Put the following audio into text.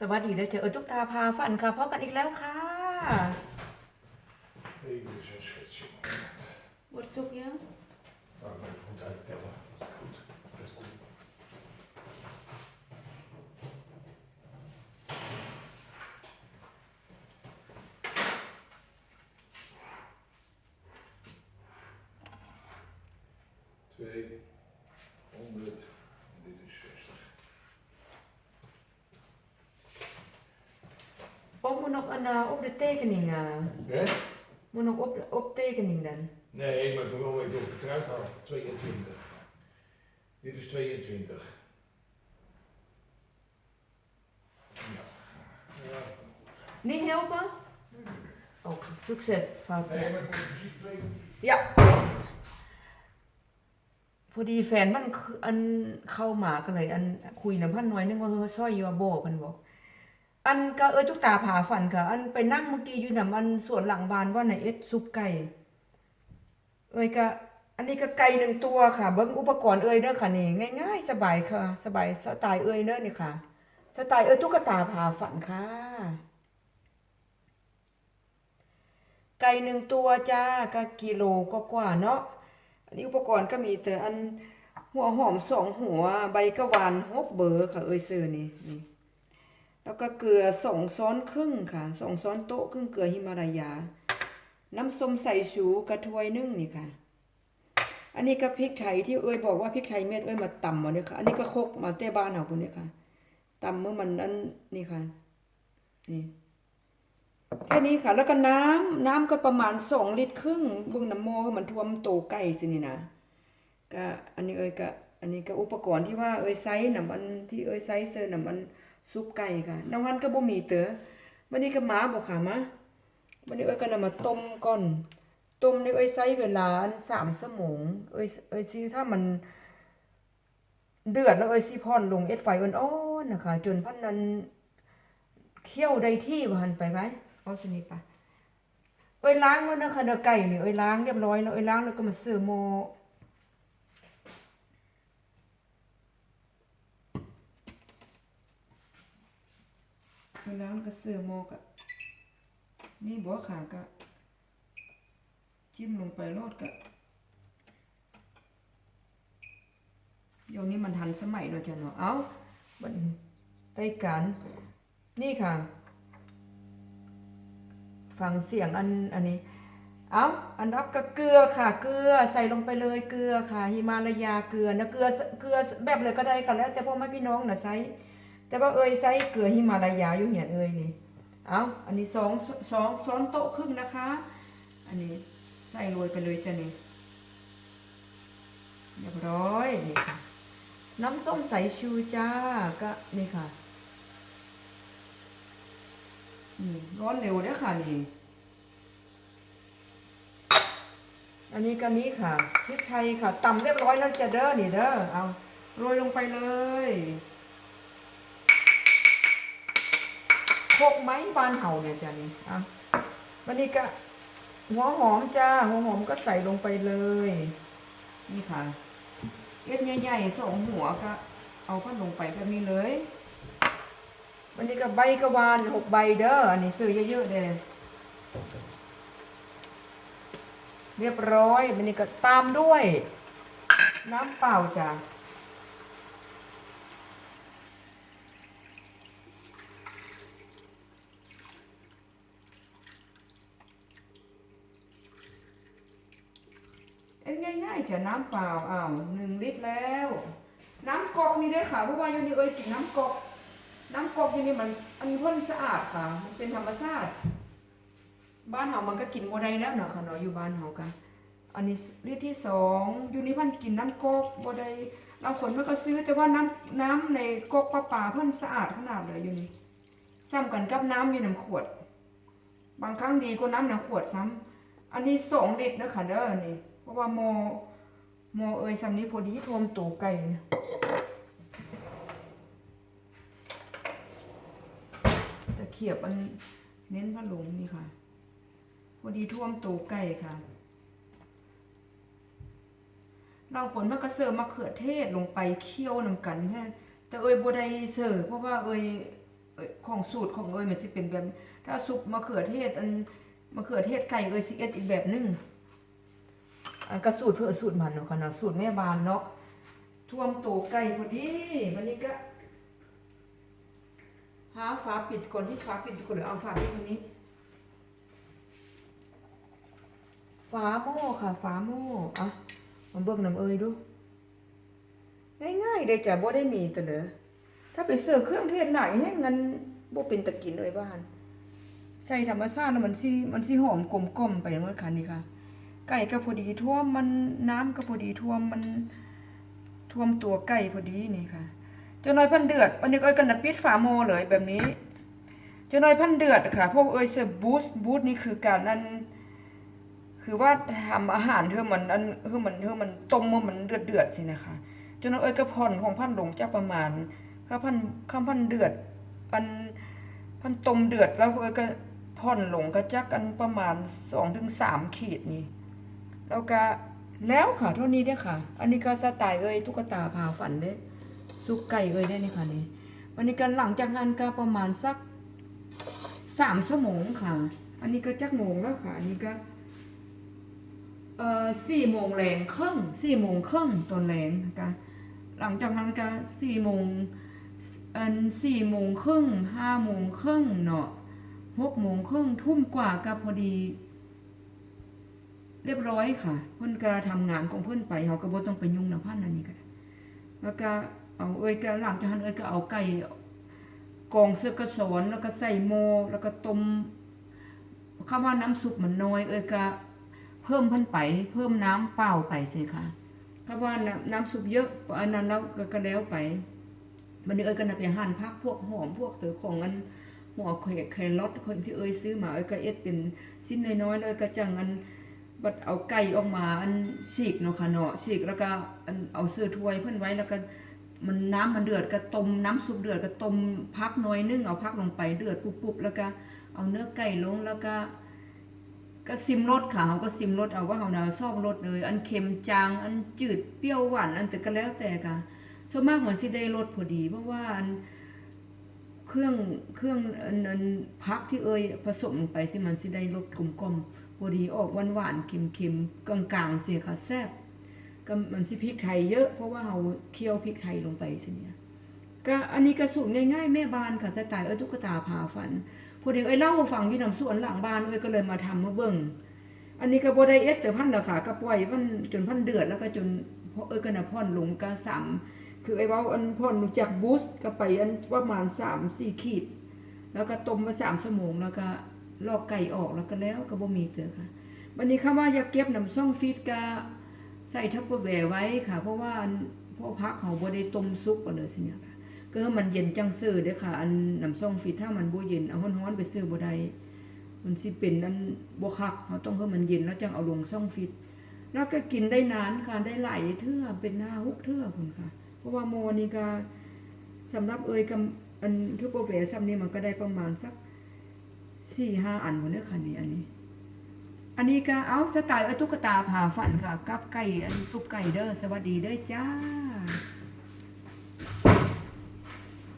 สวัสดีเด้อเจ้าเออตุ๊กตาพาฝันค่ะพบกันอีกแล้วค่ะ Even zo'n schetsje. บทสุกยัง Nou, ik ben even goed uittellen. Dat is goed. Dat is goed. Twee, moet nog een uh, op de tekening uh, Hè? moet nog op, de- op tekening dan Nee, maar ik wil wel weten of ik het eruit haal. 22. Dit is 22. Ja. Ja. niet helpen ook succes schat. Nee, maar ik moet precies twee. ยะพอดีแฟนมันคืออันเข้ามาก็เลย อันคุยนะพันหน่อยนึงว่าเฮ้ยซอยอยูโบเพันบอก อันก็เอ้ยทุกตาผาฝันค่ะ อันไปนั่งเมื่อกี้อยู่น่ะมันสวนหลังบ้านว่าในเอ็ดซุปไก่เอ้ยก็อันนี้ก็ไก่หนึ่งตัวค่ะเบิ้งอุปกรณ์เอ้ยเด้อค่ะนี่ง่ายๆ สบายค่ะ สบายสไตล์เอ้ยเด้อนี่ค่ะ สไตล์เอ้ยตุ๊กตาผาฝันค่ะ ไก่หนึ่งตัวจ้าก็กิโลก็กว่าเนาะอันนี้อุปกรณ์ก็มีแต่อันหัวหอมสองหัวใบกะวานหกเบอร์ค่ะเอ้ยเซื้อนี่นี่ แล้วก็เกลือสองช้อนครึ่งค่ะสองช้อนโต๊ะครึ่งเกลือหิมาลายา น้ำส้มใสายชูกระถวยนึ่งนี่ค่ะ อันนี้ก็พริกไทยที่เอ้ยบอกว่าพริกไทยเม็ดเอ้ยมาตำมาเนี่ยค่ะ อันนี้ก็โคกมาแต่บ้านเฮาพุ่นเนี่ยค่ะตำเมื่อมันอันนี่ค่ะ นี่แค่นี้ค่ะ แล้วก็น้ำน้ำก็ประมาณสองลิตรครึ่งบิ่งน้ำหมมันท่วมโตไก่สินี่นะก็อันนี้เอ้ยก็อันนี้ก็อุปกรณ์ที่ว่าเอ้ยไซส์น้ำมันที่เอ้ยไซส์เซอร์น้ำมัน ซุปไก่ค่ะน้ำมันก็บ่มีเต๋อวันนี้ก็มาบ่ค่ะมาวันนี้เอ้ยก็นำมาต้มก่อน ต้มนี่เอ้ยใช้เวลาอันสามชั่วโมงเอ้ยเอ้ยสิถ้ามัน เดือดแล้วเอ้ยสิพอนลงเอ็ดไฟอ่อนๆนะคะจนพันนั้นเคี่ยวได้ที่ว่าหันไปไหมเอาสนิทไปเอ้ยล้างแล้วนะคะเนื้อไก่นี่เอ้ยล้างเรียบร้อยแล้วเอ้ยล้างแล้วก็มาเสิร์ฟหม้ อเอ้ยล้างก็เสิร์มอก็นี่บัวขาก็จิ้มลงไปโลดก็เดี๋ยวนี้มันทันสมัยแล้วจ้ะเนาะเอ้าบัดนี้ไต้กันนี่ค่ะ ฟังเสียงอันอันนี้เอาอันดับก็เกลือค่ะเกลือใส่ลงไปเลยเกลือค่ะ หิมาลายาเกลือนะเกลือเกลือแบบเลยก็ได้ค่ะแล้วแต่พ่อแม่พี่น้องนะใส่ แต่ว่าเอ้ยใส่เกลือหิมาลายาอยู่เหียนเอ้ยนี่ เอาอันนี้สองสองช้อนโต๊ะครึ่งนะคะ อันนี้ใส่โรยไปเลยจ้ะนี่เรียบร้อยนี่ค่ะ น้ำส้มสายชูจ้าก็นี่ค่ะร้อนเร็วเด้อค่ะนี่ อันนี้กันนี้ค่ะพริกไทยค่ะตำเรียบร้อยแล้วจะเด้อนี่เด้อเอาโรยลงไปเลย โคกไหมบานเห่าเนี่ยจ้ะนี่เอาวันนี้ก็หัวหอมจ้า หัวหอมก็ใส่ลงไปเลย นี่ค่ะเอ็ดใหญ่ๆสองหัวก็เอาก็ลงไปแบบนี้เลยวันนี้ก็ใบกระวานหกใบเด้ออันนี้ซื้อเยอะๆเลยเรียบร้อยวันนี้ก็ตามด้วย น้ำเปล่าจ้ะ เอ็นง่ายๆจะน้ำเปล่าอ้าวหนึ่งลิตรแล้ว น้ำกอกนี่ได้ค่ะเพราะว่าอยู่นี่เอ้ยกินน้ำกอก น้ำกอกที่นี่มันอันพ่นสะอาดค่ะ มันเป็นธรรมชาติ บ้านเฮามันก็กินบ่ได้แล้วเนาะค่ะเนาะอยู่บ้านเฮากันอันนี้ลิตรที่สองอยู่นี่พิ่นกินน้ำกอกบ่ได้เราคนมันก็ซื้อแต่ว่าน้ำน้ำในกอกปลาปลาพิ่นสะอาดขนาดเลยอยู่นี่ซ้ำกันกับน้ำอยู่น้ำขวด บางครั้งดีกว่าน้ำน้ำขวดซ้ำอันนี้สองลิตรนะคะเด้อนี่ เพราะว่าหมอหมเอ้ยซ้ำนี้พอดีท่วมตูไก่เนี่ยตะเขียบอันเน้นพัดลมนี่ค่ะ พอดีท่วมตูไก่ค่ะ เราขนมะกระเสร์ฟมะเขือเทศลงไปเคี่ยวนำกันแค่แต่เอ้ยบัได้เสิร์เพราะว่าเอ้ยของสูตรของเอ้ยมันสิเป็นแบบ ถ้าซุปมะเขือเทศอันมะเขือเทศไก่เอ้ยสิเอ็ดอีกแบบหนึง อันก็สูตรเพื่อสูตรมันเนาะค่ะเนาะสูตรแม่บ้านเนาะท่วมโตไก่พอดีวันนี้ก็หาฝาปิดก่อนที่ฝาปิดก่อนหรือเอาฝาปิดตรงนี้ฝาหม้อค่ะฝาหม้ออะมาเบิ่งน้ำเอ้ยดูง่ายๆเลยจ้ะบ่ได้มีแต่เด้อถ้าไปซื้อเครื่องเทศไหนแห้งงั้นบ่เป็นตะกินเลยบ้านใส่ธรรมชาติแล้วมันสิมันสิหอมกลมกล่อมไปหมดค่ะนี่ค่ะ ไก่ก็พอดีท่วมมันน้ำก็พอดีท่วมมันท่วมตัวไก่พอดีนี่ค่ะจ้าน้อยพันเดือดวันนี้เอ้ยกันนะปิดฝาโมเลยแบบนี้จ้าน้อยพันเดือดค่ะเพราะว่าเอ้ยเสิร์ฟบูสบูสนี่คือการนั้นคือว่าทำอาหารเธอมันอันเธอมันเธอมันต้มมันมันเดือดเดือดสินะคะจนเอ้ยก็ผ่อนของพันหลงจะประมาณข้าพันข้าพันเดือดอันพันต้มเดือดแล้วเอ้ยก็ผ่อนหลงก็จักอันประมาณสองถึงสามขีดนี่ แล้วก็แล้วค่ะเท่านี้เด้อค่ะ อันนี้ก็สไตล์เอ้ยตุ๊กตาพาฝันเด้ซุกไก่เอ้ยได้นี่ค่ะนี่วันนี้ก็หลังจากงานก็ประมาณสักสามชั่วโมงค่ะ อันนี้ก็จักโมงแล้วค่ะ อันนี้ก็เอ่อสี่โมงแรงครึ่งสี่โมงครึ่งตอนแรงนะคะหลังจากนั้นก็สี่โมงอันสี่โมงครึ่งห้าโมงครึ่งเนาะหกโมงครึ่งทุ่มกว่าก็พอดี เรียบร้อยค่ะเพิ่อนก็ทำงานของเพิ่อนไปเขาก็บ่ต้องไปยุ่งนำพันอันนี้ก็ได้แล้วก็เอาเอ้ยก็หลังจากนั้นเอ้ยก็เอาไก่กองเสื้อกระสอนแล้วก็ใส่หม้อแล้วก็ต้มคำว่าน้ำซุปมันน้อย เอ้ยก็เพิ่มพันไป เพิ่มน้ำเปล่าไปสิค่ะเพราว่าน้ำน้ำซุปเยอะอันนั้นแล้วก็กแล้วไปมันเอ้ยก็นไปหั่นผักพวกหอมพวกเตอของอันหัวไข่ไข่ลอดคนที่เอ้ยซื้อมาเอ้ยก็เอ็ดเป็นชิ้นน้อยๆเลยก็จังอัน บัดเอาไก่ออกมาอันฉีกเนาะค่ะเนาะฉีกแล้วก็อันเอาเสื้อถ้วยเพิ่นไว้แล้วก็มันน้ำมันเดือดก็ต้มน้ำซุปเดือดก็ต้มพักน้อยนึงเอาพักลงไปเดือดปุ๊บๆแล้วก็เอาเนื้อไก่ลงแล้วก็ ก็ซิมรสค่ะเขาก็ซิมรสเอาว่าเขาเน่ะชอบรสเลย อันเค็มจางอันจืดเปรี้ยวหวานอันแต่ก็แล้วแต่ค่ะส่วนมากเหมือนสิได้รสพอดี เพราะว่าอันเครื่องเครื่องอันนั้นพักที่เอ่ยผสมลงไปสิมันสิได้รสกลมกลม พอดีออกหวานหวานๆเค็มเค็มๆกลางกลางๆเสียค่ะแซ่บก็มันสิพริกไทยเยอะเพราะว่าเราเคี่ยวพริกไทยลงไปสิเนี่ยก็อันนี้ก็สูตรง่ายๆแม่บ้านค่ะสไตล์เอ้ยตุ๊กตาพาฝันพอดีเอ้ยเล่าให้ฟังที่นำสวนหลังบ้านเอ้ยก็เลยมาทำมาเบิ่งอันนี้ก็บ่ได้เอ็ดแต่พันละค่ะก็ปล่อยพันจนพันเดือดแล้วก็จนพอเอ้ยก็น่ะพ่อนลงก็สามคือไอ้เว้าอันพ่อนลงจากบูสก็ไปอันประมาณ3 4ขีด แล้วก็ต้มมา3ชั่วโมงแล้วก็ ลอกไก่ออกแล้วก็แล้วก็บ่มีเตอค่ะวันนี้คำว่าอยากเก็บน้ำซ่องฟีดก็ใส่ทัพเปอร์แวไว้ค่ะ เพราะว่าอันพอพักเขาบ่ได้ต้มซุปปานเลยสิเนี่ยค่ะก็ให้มันเย็นจังซื้อเด้อค่ะ อันน้ำส้มฟิตถ้ามันบ่เย็นเอาร้อนๆไปซื้อบ่ได้มันสิเป็นอันบ่คักเราต้องให้มันเย็นแล้วจังเอาลงซ่องฟิตแล้วก็กินได้นานค่ะได้หลายเทื่อเป็นหน้าฮุกเทื่อพุ่นค่ะ เพราะว่าโมนี่ก็สำหรับเอ่ยกับอันทุกโปรเวซัมนี่มันก็ได้ประมาณสัก 4-5อันพุ่นเด้ค่ะนี่อันนี้ อันนี้ก็เอาสไตล์เอ้ตุ๊กตาผ่าฝันค่ะ กับไก่อันซุปไก่เด้อสวัสดีเด้อจ้า